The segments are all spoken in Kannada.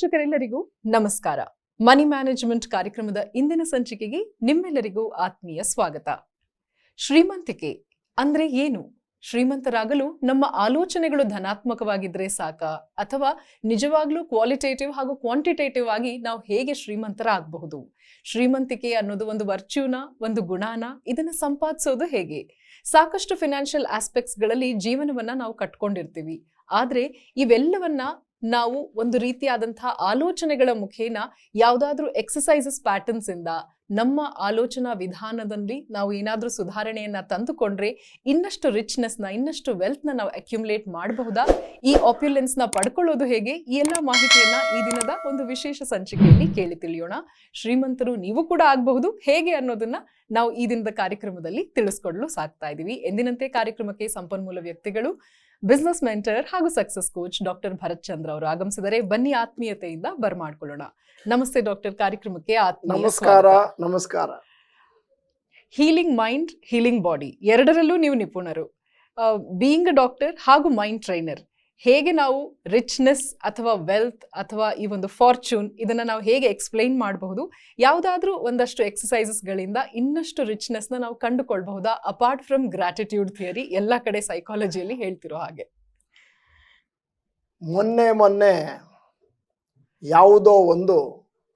ವೀಕ್ಷಕರೆಲ್ಲರಿಗೂ ನಮಸ್ಕಾರ. ಮನಿ ಮ್ಯಾನೇಜ್ಮೆಂಟ್ ಕಾರ್ಯಕ್ರಮದ ಇಂದಿನ ಸಂಚಿಕೆಗೆ ನಿಮ್ಮೆಲ್ಲರಿಗೂ ಆತ್ಮೀಯ ಸ್ವಾಗತ. ಶ್ರೀಮಂತಿಕೆ ಅಂದ್ರೆ ಏನು? ಶ್ರೀಮಂತರಾಗಲು ನಮ್ಮ ಆಲೋಚನೆಗಳು ಧನಾತ್ಮಕವಾಗಿದ್ರೆ ಸಾಕ? ಅಥವಾ ನಿಜವಾಗ್ಲೂ ಕ್ವಾಲಿಟೇಟಿವ್ ಹಾಗೂ ಕ್ವಾಂಟಿಟೇಟಿವ್ ಆಗಿ ನಾವು ಹೇಗೆ ಶ್ರೀಮಂತರಾಗಬಹುದು? ಶ್ರೀಮಂತಿಕೆ ಅನ್ನೋದು ಒಂದು ವರ್ಚ್ಯೂನ ಒಂದು ಗುಣಾನ, ಇದನ್ನ ಸಂಪಾದಿಸೋದು ಹೇಗೆ? ಸಾಕಷ್ಟು ಫಿನಾನ್ಷಿಯಲ್ ಆಸ್ಪೆಕ್ಟ್ಸ್ಗಳಲ್ಲಿ ಜೀವನವನ್ನ ನಾವು ಕಟ್ಕೊಂಡಿರ್ತೀವಿ. ಆದ್ರೆ ಇವೆಲ್ಲವನ್ನ ನಾವು ಒಂದು ರೀತಿಯಾದಂತಹ ಆಲೋಚನೆಗಳ ಮುಖೇನ ಯಾವುದಾದ್ರೂ ಎಕ್ಸಸೈಸಸ್ ಪ್ಯಾಟರ್ನ್ಸ್ ಇಂದ ನಮ್ಮ ಆಲೋಚನಾ ವಿಧಾನದಲ್ಲಿ ನಾವು ಏನಾದರೂ ಸುಧಾರಣೆಯನ್ನ ತಂದುಕೊಂಡ್ರೆ ಇನ್ನಷ್ಟು ರಿಚ್ನೆಸ್ನ, ಇನ್ನಷ್ಟು ವೆಲ್ತ್ನ ನಾವು ಅಕ್ಯುಮುಲೇಟ್ ಮಾಡಬಹುದಾ? ಈ ಆಪ್ಯುಲೆನ್ಸ್ನ ಪಡ್ಕೊಳ್ಳೋದು ಹೇಗೆ? ಈ ಎಲ್ಲ ಮಾಹಿತಿಯನ್ನ ಈ ದಿನದ ಒಂದು ವಿಶೇಷ ಸಂಚಿಕೆಯಲ್ಲಿ ಕೇಳಿ ತಿಳಿಯೋಣ. ಶ್ರೀಮಂತರು ನೀವು ಕೂಡ ಆಗಬಹುದು. ಹೇಗೆ ಅನ್ನೋದನ್ನ ನಾವು ಈ ದಿನದ ಕಾರ್ಯಕ್ರಮದಲ್ಲಿ ತಿಳಿಸ್ಕೊಡ್ಲು ಸಾಕ್ತಾ ಇದೀವಿ. ಎಂದಿನಂತೆ ಕಾರ್ಯಕ್ರಮಕ್ಕೆ ಸಂಪನ್ಮೂಲ ವ್ಯಕ್ತಿಗಳು ಬಿಸ್ನೆಸ್ ಮೆಂಟರ್ ಹಾಗೂ success coach doctor Bharath Chandra ಅವರು ಆಗಮಿಸಿದರೆ ಬನ್ನಿ ಆತ್ಮೀಯತೆಯಿಂದ ಬರ್ಮಾಡ್ಕೊಳ್ಳೋಣ. ನಮಸ್ತೆ ಡಾಕ್ಟರ್ ಕಾರ್ಯಕ್ರಮಕ್ಕೆ ನಮಸ್ಕಾರ ನಮಸ್ಕಾರ. ಹೀಲಿಂಗ್ ಮೈಂಡ್ ಹೀಲಿಂಗ್ ಬಾಡಿ ಎರಡರಲ್ಲೂ ನೀವು ನಿಪುಣರು. ಬೀಯಿಂಗ್ ಅ ಡಾಕ್ಟರ್ ಹಾಗೂ ಮೈಂಡ್ ಟ್ರೈನರ್ ಹೇಗೆ ನಾವು ರಿಚ್ನೆಸ್ ಅಥವಾ ವೆಲ್ತ್ ಅಥವಾ ಈ ಒಂದು ಫಾರ್ಚೂನ್ ಇದನ್ನು ನಾವು ಹೇಗೆ ಎಕ್ಸ್ಪ್ಲೈನ್ ಮಾಡಬಹುದು? ಯಾವುದಾದ್ರೂ ಒಂದಷ್ಟು ಎಕ್ಸಸೈಸಸ್ಗಳಿಂದ ಇನ್ನಷ್ಟು ರಿಚ್ನೆಸ್ನ ನಾವು ಕಂಡುಕೊಳ್ಬಹುದಾ? ಅಪಾರ್ಟ್ ಫ್ರಮ್ ಗ್ರಾಟಿಟ್ಯೂಡ್ ಥಿಯರಿ ಎಲ್ಲ ಕಡೆ ಸೈಕಾಲಜಿಯಲ್ಲಿ ಹೇಳ್ತಿರೋ ಹಾಗೆ. ಮೊನ್ನೆ ಮೊನ್ನೆ ಯಾವುದೋ ಒಂದು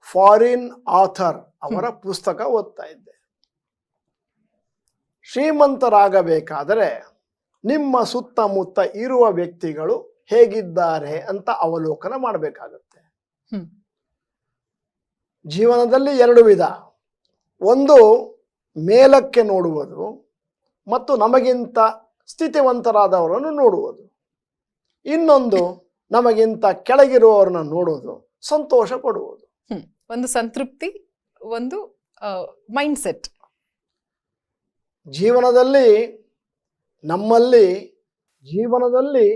ಫಾರಿನ್ ಆಥರ್ ಅವರ ಪುಸ್ತಕ ಓದ್ತಾ ಇದ್ದೆ. ಶ್ರೀಮಂತರಾಗಬೇಕಾದರೆ ನಿಮ್ಮ ಸುತ್ತಮುತ್ತ ಇರುವ ವ್ಯಕ್ತಿಗಳು ಹೇಗಿದ್ದಾರೆ ಅಂತ ಅವಲೋಕನ ಮಾಡಬೇಕಾಗತ್ತೆ. ಜೀವನದಲ್ಲಿ ಎರಡು ವಿಧ. ಒಂದು ಮೇಲಕ್ಕೆ ನೋಡುವುದು ಮತ್ತು ನಮಗಿಂತ ಸ್ಥಿತಿವಂತರಾದವರನ್ನು ನೋಡುವುದು. ಇನ್ನೊಂದು ನಮಗಿಂತ ಕೆಳಗಿರುವವರನ್ನ ನೋಡೋದು ಸಂತೋಷ ಪಡುವುದು. ಒಂದು ಸಂತೃಪ್ತಿ ಒಂದು ಮೈಂಡ್ ಸೆಟ್ ಜೀವನದಲ್ಲಿ ನಮ್ಮಲ್ಲಿ ಜೀವನದಲ್ಲಿ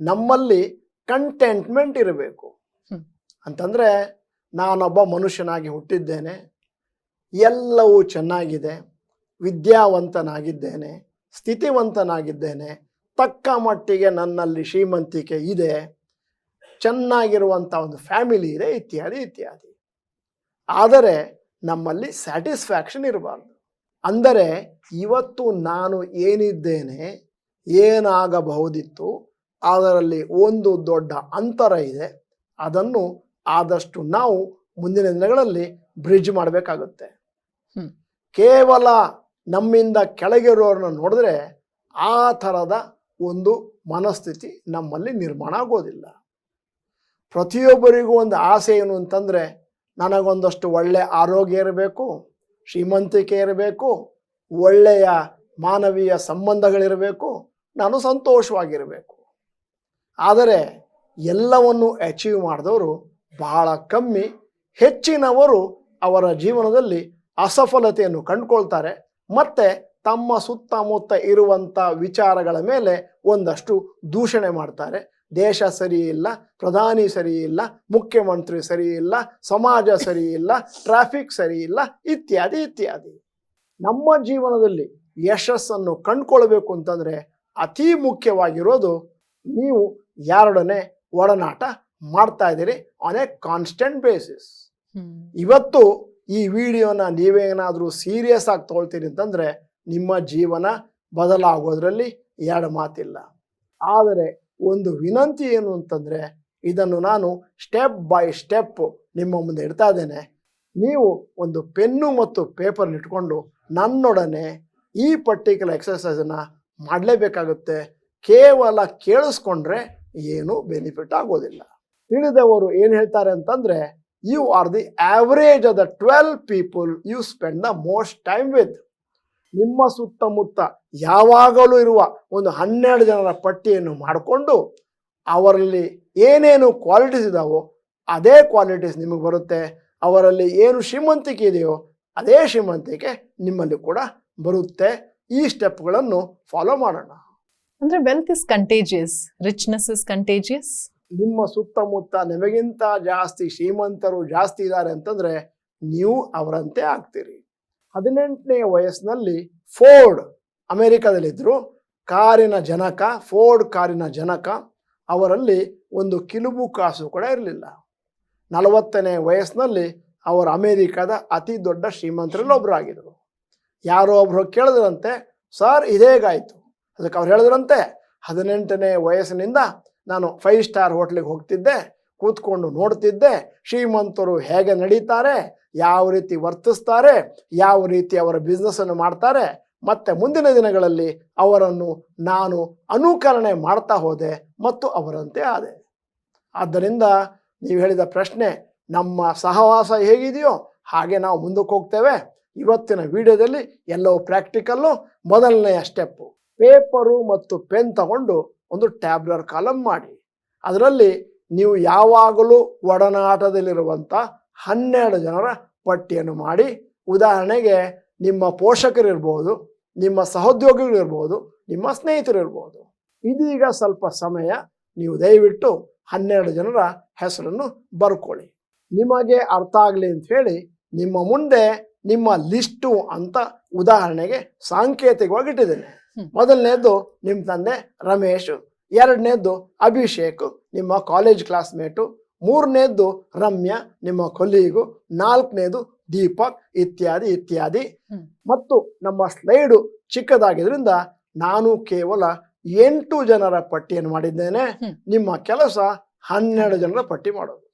ನಮ್ಮಲ್ಲಿ ಕಂಟೆಂಟ್ಮೆಂಟ್ ಇರಬೇಕು. ಅಂತಂದರೆ ನಾನೊಬ್ಬ ಮನುಷ್ಯನಾಗಿ ಹುಟ್ಟಿದ್ದೇನೆ ಎಲ್ಲವೂ ಚೆನ್ನಾಗಿದೆ ವಿದ್ಯಾವಂತನಾಗಿದ್ದೇನೆ ಸ್ಥಿತಿವಂತನಾಗಿದ್ದೇನೆ ತಕ್ಕ ಮಟ್ಟಿಗೆ ನನ್ನಲ್ಲಿ ಶ್ರೀಮಂತಿಕೆ ಇದೆ ಚೆನ್ನಾಗಿರುವಂಥ ಒಂದು ಫ್ಯಾಮಿಲಿ ಇದೆ ಇತ್ಯಾದಿ ಇತ್ಯಾದಿ. ಆದರೆ ನಮ್ಮಲ್ಲಿ ಸ್ಯಾಟಿಸ್ಫ್ಯಾಕ್ಷನ್ ಇರಬಾರ್ದು. ಅಂದರೆ ಇವತ್ತು ನಾನು ಏನಿದ್ದೇನೆ ಏನಾಗಬಹುದಿತ್ತು ಅದರಲ್ಲಿ ಒಂದು ದೊಡ್ಡ ಅಂತರ ಇದೆ. ಅದನ್ನು ಆದಷ್ಟು ನಾವು ಮುಂದಿನ ದಿನಗಳಲ್ಲಿ ಬ್ರಿಡ್ಜ್ ಮಾಡಬೇಕಾಗುತ್ತೆ. ಕೇವಲ ನಮ್ಮಿಂದ ಕೆಳಗಿರೋರನ್ನ ನೋಡಿದ್ರೆ ಆ ಥರದ ಒಂದು ಮನಸ್ಥಿತಿ ನಮ್ಮಲ್ಲಿ ನಿರ್ಮಾಣ ಆಗೋದಿಲ್ಲ. ಪ್ರತಿಯೊಬ್ಬರಿಗೂ ಒಂದು ಆಸೆ ಏನು ಅಂತಂದರೆ ನನಗೊಂದಷ್ಟು ಒಳ್ಳೆ ಆರೋಗ್ಯ ಇರಬೇಕು ಶ್ರೀಮಂತಿಕೆ ಇರಬೇಕು ಒಳ್ಳೆಯ ಮಾನವೀಯ ಸಂಬಂಧಗಳಿರಬೇಕು ನಾನು ಸಂತೋಷವಾಗಿರಬೇಕು. ಆದರೆ ಎಲ್ಲವನ್ನು ಅಚೀವ್ ಮಾಡಿದವರು ಬಹಳ ಕಮ್ಮಿ. ಹೆಚ್ಚಿನವರು ಅವರ ಜೀವನದಲ್ಲಿ ಅಸಫಲತೆಯನ್ನು ಕಂಡುಕೊಳ್ತಾರೆ. ಮತ್ತೆ ತಮ್ಮ ಸುತ್ತಮುತ್ತ ಇರುವಂಥ ವಿಚಾರಗಳ ಮೇಲೆ ಒಂದಷ್ಟು ದೂಷಣೆ ಮಾಡ್ತಾರೆ. ದೇಶ ಸರಿ ಇಲ್ಲ ಪ್ರಧಾನಿ ಸರಿ ಇಲ್ಲ ಮುಖ್ಯಮಂತ್ರಿ ಸರಿ ಇಲ್ಲ ಸಮಾಜ ಸರಿ ಇಲ್ಲ ಟ್ರಾಫಿಕ್ ಸರಿ ಇಲ್ಲ ಇತ್ಯಾದಿ ಇತ್ಯಾದಿ. ನಮ್ಮ ಜೀವನದಲ್ಲಿ ಯಶಸ್ಸನ್ನು ಕಂಡುಕೊಳ್ಬೇಕು ಅಂತಂದ್ರೆ ಅತಿ ಮುಖ್ಯವಾಗಿರೋದು ನೀವು ಯಾರೊಡನೆ ಒಡನಾಟ ಮಾಡ್ತಾ ಇದ್ದೀರಿ ಆನ್ ಎ ಕಾನ್ಸ್ಟೆಂಟ್ ಬೇಸಿಸ್ ಇವತ್ತು ಈ ವಿಡಿಯೋನ ನೀವೇನಾದರೂ ಸೀರಿಯಸ್ ಆಗಿ ತಗೊಳ್ತೀರಿ ಅಂತಂದರೆ ನಿಮ್ಮ ಜೀವನ ಬದಲಾಗೋದ್ರಲ್ಲಿ ಎರಡು ಮಾತಿಲ್ಲ. ಆದರೆ ಒಂದು ವಿನಂತಿ ಏನು ಅಂತಂದರೆ ಇದನ್ನು ನಾನು ಸ್ಟೆಪ್ ಬೈ ಸ್ಟೆಪ್ ನಿಮ್ಮ ಮುಂದೆ ಇಡ್ತಾ ಇದ್ದೇನೆ. ನೀವು ಒಂದು ಪೆನ್ನು ಮತ್ತು ಪೇಪರ್ನ ಇಟ್ಕೊಂಡು ನನ್ನೊಡನೆ ಈ ಪರ್ಟಿಕ್ಯುಲರ್ ಎಕ್ಸಸೈಸನ್ನು ಮಾಡಲೇಬೇಕಾಗುತ್ತೆ. ಕೇವಲ ಕೇಳಿಸ್ಕೊಂಡ್ರೆ ಏನು ಬೆನಿಫಿಟ್ ಆಗೋದಿಲ್ಲ. ತಿಳಿದವರು ಏನು ಹೇಳ್ತಾರೆ ಅಂತಂದ್ರೆ you are the average of the twelve people you spend the most time with ನಿಮ್ಮ ಸುತ್ತಮುತ್ತ ಯಾವಾಗಲೂ ಇರುವ ಒಂದು ಹನ್ನೆರಡು ಜನರ ಪಟ್ಟಿಯನ್ನು ಮಾಡಿಕೊಂಡು, ಅವರಲ್ಲಿ ಏನೇನು ಕ್ವಾಲಿಟೀಸ್ ಇದಾವೋ, ಅದೇ ಕ್ವಾಲಿಟೀಸ್ ನಿಮಗೆ ಬರುತ್ತೆ. ಅವರಲ್ಲಿ ಏನು ಶ್ರೀಮಂತಿಕೆ ಇದೆಯೋ, ಅದೇ ಶ್ರೀಮಂತಿಕೆ ನಿಮ್ಮಲ್ಲಿ ಕೂಡ ಬರುತ್ತೆ. ಈ ಸ್ಟೆಪ್ಗಳನ್ನು ಫಾಲೋ ಮಾಡೋಣ. ಅಂದ್ರೆ wealth is contagious richness is contagious ನಿಮ್ಮ ಸುತ್ತಮುತ್ತ ನಿಮಗಿಂತ ಜಾಸ್ತಿ ಶ್ರೀಮಂತರು ಜಾಸ್ತಿ ಇದ್ದಾರೆ ಅಂತಂದ್ರೆ ನೀವು ಅವರಂತೆ ಆಗ್ತೀರಿ. ಹದಿನೆಂಟನೇ ವಯಸ್ಸಿನಲ್ಲಿ ಫೋರ್ಡ್ ಅಮೆರಿಕದಲ್ಲಿದ್ದರು ಕಾರಿನ ಜನಕ ಫೋರ್ಡ್ ಕಾರಿನ ಜನಕ, ಅವರಲ್ಲಿ ಒಂದು ಕಿಲುಬು ಕಾಸು ಕೂಡ ಇರಲಿಲ್ಲ. ನಲವತ್ತನೇ ವಯಸ್ಸಿನಲ್ಲಿ ಅವರು ಅಮೇರಿಕಾದ ಅತಿ ದೊಡ್ಡ ಶ್ರೀಮಂತರಲ್ಲಿ ಒಬ್ಬರಾಗಿದ್ದರು ಯಾರೋ ಒಬ್ಬರು ಕೇಳಿದ್ರಂತೆ, ಸರ್, ಇದೇಗಾಯ್ತು? ಅದಕ್ಕೆ ಅವ್ರು ಹೇಳಿದ್ರಂತೆ, ಹದಿನೆಂಟನೇ ವಯಸ್ಸಿನಿಂದ ನಾನು ಫೈವ್ ಸ್ಟಾರ್ ಹೋಟ್ಲಿಗೆ ಹೋಗ್ತಿದ್ದೆ, ಕೂತ್ಕೊಂಡು ನೋಡ್ತಿದ್ದೆ, ಶ್ರೀಮಂತರು ಹೇಗೆ ನಡೀತಾರೆ, ಯಾವ ರೀತಿ ವರ್ತಿಸ್ತಾರೆ, ಯಾವ ರೀತಿ ಅವರ ಬಿಸ್ನೆಸ್ಸನ್ನು ಮಾಡ್ತಾರೆ, ಮತ್ತೆ ಮುಂದಿನ ದಿನಗಳಲ್ಲಿ ಅವರನ್ನು ನಾನು ಅನುಕರಣೆ ಮಾಡ್ತಾ ಹೋದೆ ಮತ್ತು ಅವರಂತೆ ಆದೆ. ಆದ್ದರಿಂದ ನೀವು ಹೇಳಿದ ಪ್ರಶ್ನೆ, ನಮ್ಮ ಸಹವಾಸ ಹೇಗಿದೆಯೋ ಹಾಗೆ ನಾವು ಮುಂದಕ್ಕೆ ಹೋಗ್ತೇವೆ. ಇವತ್ತಿನ ವಿಡಿಯೋದಲ್ಲಿ ಎಲ್ಲವೂ ಪ್ರಾಕ್ಟಿಕಲ್ಲು ಮೊದಲನೆಯ ಸ್ಟೆಪ್ಪು ಪೇಪರು ಮತ್ತು ಪೆನ್ ತಗೊಂಡು ಒಂದು ಟ್ಯಾಬ್ಲರ್ ಕಾಲಮ್ ಮಾಡಿ. ಅದರಲ್ಲಿ ನೀವು ಯಾವಾಗಲೂ ಒಡನಾಟದಲ್ಲಿರುವಂಥ ಹನ್ನೆರಡು ಜನರ ಪಟ್ಟಿಯನ್ನು ಮಾಡಿ. ಉದಾಹರಣೆಗೆ ನಿಮ್ಮ ಪೋಷಕರಿರ್ಬೋದು, ನಿಮ್ಮ ಸಹೋದ್ಯೋಗಿಗಳಿರ್ಬೋದು, ನಿಮ್ಮ ಸ್ನೇಹಿತರಿರ್ಬೋದು. ಇದೀಗ ಸ್ವಲ್ಪ ಸಮಯ ನೀವು ದಯವಿಟ್ಟು ಹನ್ನೆರಡು ಜನರ ಹೆಸರನ್ನು ಬರ್ಕೊಳ್ಳಿ. ನಿಮಗೆ ಅರ್ಥ ಆಗಲಿ ಅಂತ ಹೇಳಿ ನಿಮ್ಮ ಮುಂದೆ ನಿಮ್ಮ ಲಿಸ್ಟು ಅಂತ ಉದಾಹರಣೆಗೆ ಸಾಂಕೇತಿಕವಾಗಿ ಇಟ್ಟಿದ್ದೇನೆ. ಮೊದಲನೇದು ನಿಮ್ಮ ತಂದೆ ರಮೇಶ್ ಎರಡನೇದು ಅಭಿಷೇಕ್ ನಿಮ್ಮ ಕಾಲೇಜ್ ಕ್ಲಾಸ್ಮೇಟು ಮೂರನೇದು ರಮ್ಯಾ ನಿಮ್ಮ ಕೊಲೀಗು ನಾಲ್ಕನೇದು ದೀಪಕ್ ಇತ್ಯಾದಿ ಇತ್ಯಾದಿ. ಮತ್ತು ನಮ್ಮ ಸ್ಲೈಡು ಚಿಕ್ಕದಾಗಿದ್ರಿಂದ ನಾನು ಕೇವಲ ಎಂಟು ಜನರ ಪಟ್ಟಿಯನ್ನು ಮಾಡಿದ್ದೇನೆ. ನಿಮ್ಮ ಕೆಲಸ ಹನ್ನೆರಡು ಜನರ ಪಟ್ಟಿ ಮಾಡೋದು.